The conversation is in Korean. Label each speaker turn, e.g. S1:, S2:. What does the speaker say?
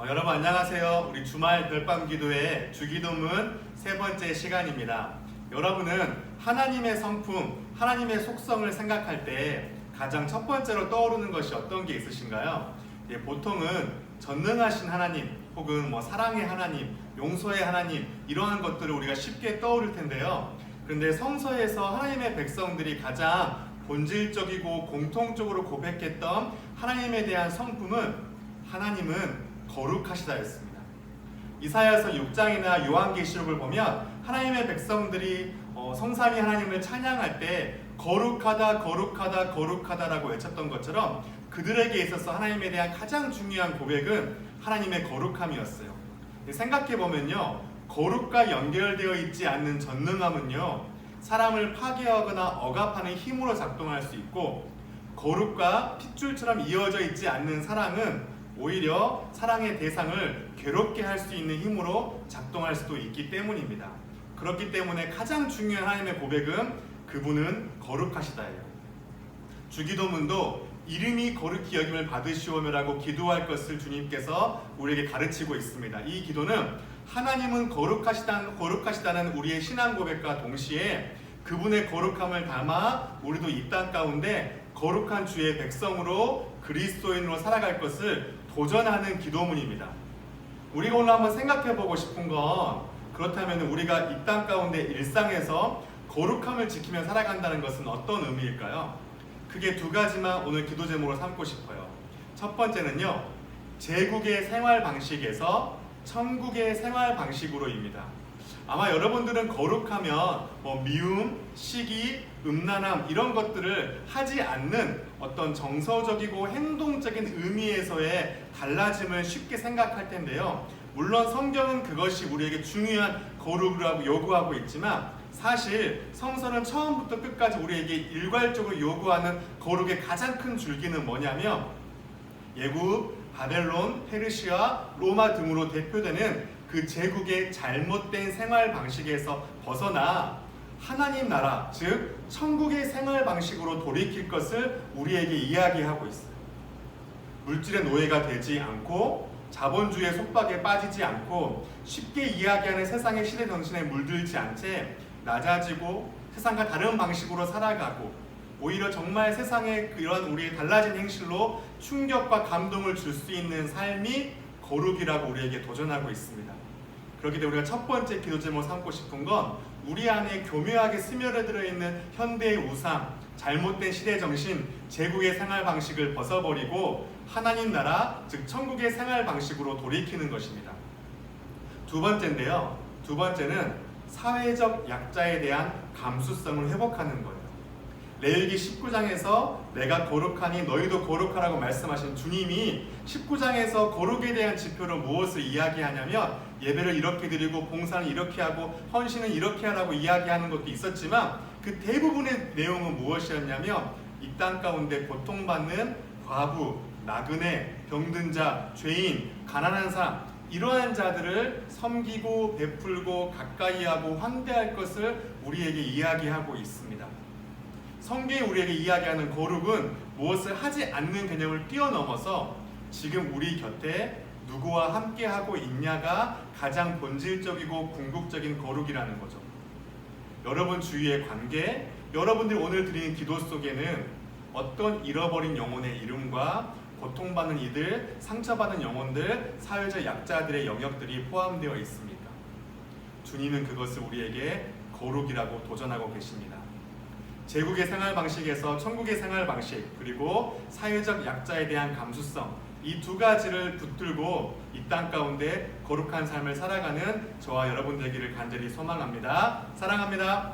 S1: 어, 여러분 안녕하세요. 우리 주말 별밤 기도의 주기도문 세 번째 시간입니다. 여러분은 하나님의 성품, 하나님의 속성을 생각할 때 가장 첫 번째로 떠오르는 것이 어떤 게 있으신가요? 예, 보통은 전능하신 하나님, 혹은 뭐 사랑의 하나님, 용서의 하나님 이러한 것들을 우리가 쉽게 떠오를 텐데요. 그런데 성서에서 하나님의 백성들이 가장 본질적이고 공통적으로 고백했던 하나님에 대한 성품은 하나님은 거룩하시다였습니다. 이사야서 6장이나 요한계시록을 보면 하나님의 백성들이 어, 성삼위 하나님을 찬양할 때 거룩하다 거룩하다 거룩하다라고 외쳤던 것처럼 그들에게 있어서 하나님에 대한 가장 중요한 고백은 하나님의 거룩함이었어요. 생각해 보면요. 거룩과 연결되어 있지 않는 전능함은요. 사람을 파괴하거나 억압하는 힘으로 작동할 수 있고 거룩과 핏줄처럼 이어져 있지 않는 사랑은 오히려 사랑의 대상을 괴롭게 할 수 있는 힘으로 작동할 수도 있기 때문입니다. 그렇기 때문에 가장 중요한 하나님의 고백은 그분은 거룩하시다예요. 주기도문도 이름이 거룩히 여김을 받으시오며라고 기도할 것을 주님께서 우리에게 가르치고 있습니다. 이 기도는 하나님은 거룩하시다, 거룩하시다는 우리의 신앙 고백과 동시에 그분의 거룩함을 담아 우리도 이 땅 가운데 거룩한 주의 백성으로 그리스도인으로 살아갈 것을 도전하는 기도문입니다. 우리가 오늘 한번 생각해 보고 싶은 건 그렇다면 우리가 이 땅 가운데 일상에서 거룩함을 지키며 살아간다는 것은 어떤 의미일까요? 크게 두 가지만 오늘 기도 제목으로 삼고 싶어요. 첫 번째는요, 제국의 생활 방식에서 천국의 생활 방식으로입니다. 아마 여러분들은 거룩하면 뭐 미움, 시기, 음란함 이런 것들을 하지 않는 어떤 정서적이고 행동적인 의미에서의 달라짐을 쉽게 생각할 텐데요. 물론 성경은 그것이 우리에게 중요한 거룩이라고 요구하고 있지만 사실 성서는 처음부터 끝까지 우리에게 일괄적으로 요구하는 거룩의 가장 큰 줄기는 뭐냐면 예굽, 바벨론, 페르시아, 로마 등으로 대표되는 그 제국의 잘못된 생활 방식에서 벗어나 하나님 나라, 즉 천국의 생활 방식으로 돌이킬 것을 우리에게 이야기하고 있어요. 물질의 노예가 되지 않고 자본주의의 속박에 빠지지 않고 쉽게 이야기하는 세상의 시대 정신에 물들지 않채 낮아지고 세상과 다른 방식으로 살아가고 오히려 정말 세상의 그런 우리의 달라진 행실로 충격과 감동을 줄 수 있는 삶이 거룩이라고 우리에게 도전하고 있습니다. 그렇기 때문에 우리가 첫 번째 기도 제목 삼고 싶은 건 우리 안에 교묘하게 스며들어 있는 현대의 우상, 잘못된 시대 정신, 제국의 생활 방식을 벗어버리고 하나님 나라, 즉 천국의 생활 방식으로 돌이키는 것입니다. 두 번째인데요. 두 번째는 사회적 약자에 대한 감수성을 회복하는 거예요. 레위기 19장에서 내가 거룩하니 너희도 거룩하라고 말씀하신 주님이 19장에서 거룩에 대한 지표로 무엇을 이야기하냐면 예배를 이렇게 드리고 봉사는 이렇게 하고 헌신은 이렇게 하라고 이야기하는 것도 있었지만 그 대부분의 내용은 무엇이었냐면 이 땅 가운데 고통받는 과부, 나그네, 병든 자, 죄인, 가난한 사람 이러한 자들을 섬기고 베풀고 가까이하고 환대할 것을 우리에게 이야기하고 있습니다. 성경이 우리에게 이야기하는 거룩은 무엇을 하지 않는 개념을 뛰어넘어서 지금 우리 곁에 누구와 함께 하고 있냐가 가장 본질적이고 궁극적인 거룩이라는 거죠. 여러분 주위의 관계, 여러분들이 오늘 드리는 기도 속에는 어떤 잃어버린 영혼의 이름과 고통받는 이들, 상처받은 영혼들, 사회적 약자들의 영역들이 포함되어 있습니까? 주님은 그것을 우리에게 거룩이라고 도전하고 계십니다. 제국의 생활 방식에서 천국의 생활 방식 그리고 사회적 약자에 대한 감수성 이 두 가지를 붙들고 이 땅 가운데 거룩한 삶을 살아가는 저와 여러분 되기를 간절히 소망합니다. 사랑합니다.